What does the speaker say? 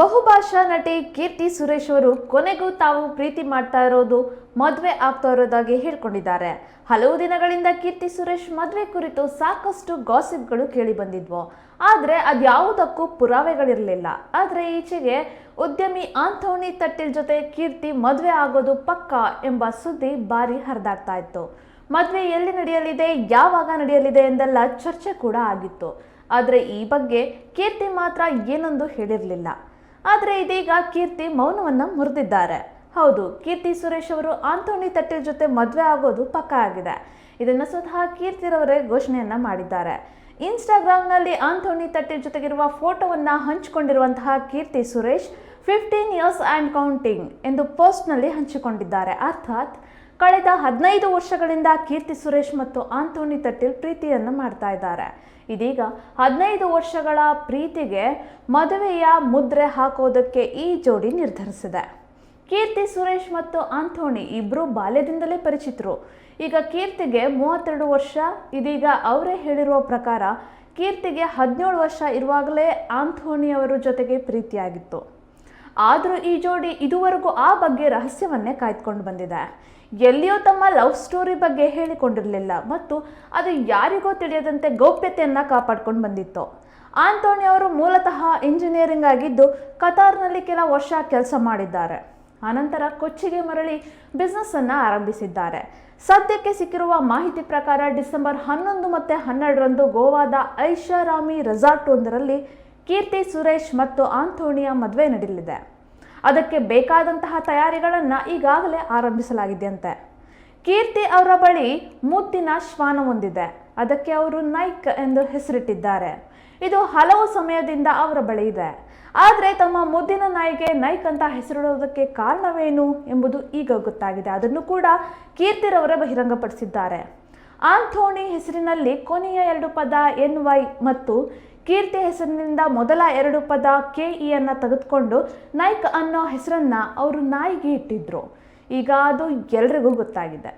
ಬಹುಭಾಷಾ ನಟಿ ಕೀರ್ತಿ ಸುರೇಶ್ ಅವರು ಕೊನೆಗೂ ತಾವು ಪ್ರೀತಿ ಮಾಡ್ತಾ ಇರೋದು ಮದುವೆ ಆಗ್ತಾ ಇರೋದಾಗಿ ಹೇಳ್ಕೊಂಡಿದ್ದಾರೆ. ಹಲವು ದಿನಗಳಿಂದ ಕೀರ್ತಿ ಸುರೇಶ್ ಮದುವೆ ಕುರಿತು ಸಾಕಷ್ಟು ಗಾಸಿಪ್ಗಳು ಕೇಳಿ ಬಂದಿದ್ವು. ಆದರೆ ಅದ್ಯಾವುದಕ್ಕೂ ಪುರಾವೆಗಳಿರಲಿಲ್ಲ. ಆದರೆ ಈಚೆಗೆ ಉದ್ಯಮಿ ಆಂಥೋನಿ ತಟ್ಟಿಲ್ ಜೊತೆ ಕೀರ್ತಿ ಮದುವೆ ಆಗೋದು ಪಕ್ಕಾ ಎಂಬ ಸುದ್ದಿ ಭಾರಿ ಹರಿದಾಡ್ತಾ ಇತ್ತು. ಮದುವೆ ಎಲ್ಲಿ ನಡೆಯಲಿದೆ, ಯಾವಾಗ ನಡೆಯಲಿದೆ ಎಂದೆಲ್ಲ ಚರ್ಚೆ ಕೂಡ ಆಗಿತ್ತು. ಆದರೆ ಈ ಬಗ್ಗೆ ಕೀರ್ತಿ ಮಾತ್ರ ಏನೊಂದು ಹೇಳಿರಲಿಲ್ಲ. ಆದರೆ ಇದೀಗ ಕೀರ್ತಿ ಮೌನವನ್ನು ಮುರಿದಿದ್ದಾರೆ. ಹೌದು, ಕೀರ್ತಿ ಸುರೇಶ್ ಅವರು ಆಂಥೋನಿ ತಟ್ಟೆ ಜೊತೆ ಮದುವೆ ಆಗೋದು ಪಕ್ಕಾ ಆಗಿದೆ. ಇದನ್ನು ಸ್ವತಃ ಕೀರ್ತಿರವರೇ ಘೋಷಣೆಯನ್ನ ಮಾಡಿದ್ದಾರೆ. ಇನ್ಸ್ಟಾಗ್ರಾಮ್ನಲ್ಲಿ ಆಂಥೋನಿ ತಟ್ಟೆ ಜೊತೆಗಿರುವ ಫೋಟೋವನ್ನು ಹಂಚಿಕೊಂಡಿರುವಂತಹ Keerthy Suresh fifteen years and counting ಎಂದು ಪೋಸ್ಟ್ನಲ್ಲಿ ಹಂಚಿಕೊಂಡಿದ್ದಾರೆ. ಅರ್ಥಾತ್ ಕಳೆದ ಹದಿನೈದು ವರ್ಷಗಳಿಂದ ಕೀರ್ತಿ ಸುರೇಶ್ ಮತ್ತು ಆಂಥೋನಿ ತಟ್ಟಿಲ್ ಪ್ರೀತಿಯನ್ನು ಮಾಡ್ತಾ ಇದ್ದಾರೆ. ಇದೀಗ ಹದಿನೈದು ವರ್ಷಗಳ ಪ್ರೀತಿಗೆ ಮದುವೆಯ ಮುದ್ರೆ ಹಾಕೋದಕ್ಕೆ ಈ ಜೋಡಿ ನಿರ್ಧರಿಸಿದೆ. ಕೀರ್ತಿ ಸುರೇಶ್ ಮತ್ತು ಆಂಥೋನಿ ಇಬ್ಬರು ಬಾಲ್ಯದಿಂದಲೇ ಪರಿಚಿತರು. ಈಗ ಕೀರ್ತಿಗೆ ಮೂವತ್ತೆರಡು ವರ್ಷ, ಇದೀಗ ಅವರೇ ಹೇಳಿರುವ ಪ್ರಕಾರ ಕೀರ್ತಿಗೆ ಹದಿನೇಳು ವರ್ಷ ಇರುವಾಗಲೇ ಆಂಥೋನಿ ಅವರ ಜೊತೆಗೆ ಪ್ರೀತಿಯಾಗಿತ್ತು. ಆದರೂ ಈ ಜೋಡಿ ಇದುವರೆಗೂ ಆ ಬಗ್ಗೆ ರಹಸ್ಯವನ್ನೇ ಕಾಯ್ದುಕೊಂಡು ಬಂದಿದೆ. ಎಲ್ಲಿಯೋ ತಮ್ಮ ಲವ್ ಸ್ಟೋರಿ ಬಗ್ಗೆ ಹೇಳಿಕೊಂಡಿರಲಿಲ್ಲ ಮತ್ತು ಅದು ಯಾರಿಗೋ ತಿಳಿಯದಂತೆ ಗೌಪ್ಯತೆಯನ್ನು ಕಾಪಾಡ್ಕೊಂಡು ಬಂದಿತ್ತು. ಆಂಟೋನಿ ಅವರು ಮೂಲತಃ ಇಂಜಿನಿಯರಿಂಗ್ ಆಗಿದ್ದು ಕತಾರ್ನಲ್ಲಿ ಕೆಲ ವರ್ಷ ಕೆಲಸ ಮಾಡಿದ್ದಾರೆ. ಆನಂತರ ಕೊಚ್ಚಿಗೆ ಮರಳಿ ಬಿಸ್ನೆಸ್ಸನ್ನು ಆರಂಭಿಸಿದ್ದಾರೆ. ಸದ್ಯಕ್ಕೆ ಸಿಕ್ಕಿರುವ ಮಾಹಿತಿ ಪ್ರಕಾರ ಡಿಸೆಂಬರ್ ಹನ್ನೊಂದು ಮತ್ತು ಹನ್ನೆರಡರಂದು ಗೋವಾದ ಐಷಾರಾಮಿ ರೆಸಾರ್ಟ್ ಒಂದರಲ್ಲಿ ಕೀರ್ತಿ, ಸುರೇಶ್ ಮತ್ತು ಆಂಥೋಣಿಯ ಮದುವೆ ನಡೆಯಲಿದೆ. ಅದಕ್ಕೆ ಬೇಕಾದಂತಹ ತಯಾರಿಗಳನ್ನು ಈಗಾಗಲೇ ಆರಂಭಿಸಲಾಗಿದೆಯಂತೆ. ಕೀರ್ತಿ ಅವರ ಬಳಿ ಮುದ್ದಿನ ಶ್ವಾನ ಹೊಂದಿದೆ. ಅದಕ್ಕೆ ಅವರು ನೈಕ್ ಎಂದು ಹೆಸರಿಟ್ಟಿದ್ದಾರೆ. ಇದು ಹಲವು ಸಮಯದಿಂದ ಅವರ ಬಳಿ ಇದೆ. ಆದರೆ ತಮ್ಮ ಮುದ್ದಿನ ನಾಯಿಗೆ ನೈಕ್ ಅಂತ ಹೆಸರಿಡೋದಕ್ಕೆ ಕಾರಣವೇನು ಎಂಬುದು ಈಗ ಗೊತ್ತಾಗಿದೆ. ಅದನ್ನು ಕೂಡ ಕೀರ್ತಿರವರೇ ಬಹಿರಂಗಪಡಿಸಿದ್ದಾರೆ. ಆಂಥೋಣಿ ಹೆಸರಿನಲ್ಲಿ ಕೊನೆಯ ಎರಡು ಪದ ಎನ್ ವೈ ಮತ್ತು ಕೀರ್ತಿ ಹೆಸರಿನಿಂದ ಮೊದಲ ಎರಡು ಪದ ಕೆ ಇಯನ್ನು ತೆಗೆದುಕೊಂಡು ನಾಯ್ಕ ಅನ್ನೋ ಹೆಸರನ್ನ ಅವರು ನಾಯಿಗೆ ಇಟ್ಟಿದ್ರು. ಈಗ ಅದು ಎಲ್ರಿಗೂ ಗೊತ್ತಾಗಿದೆ.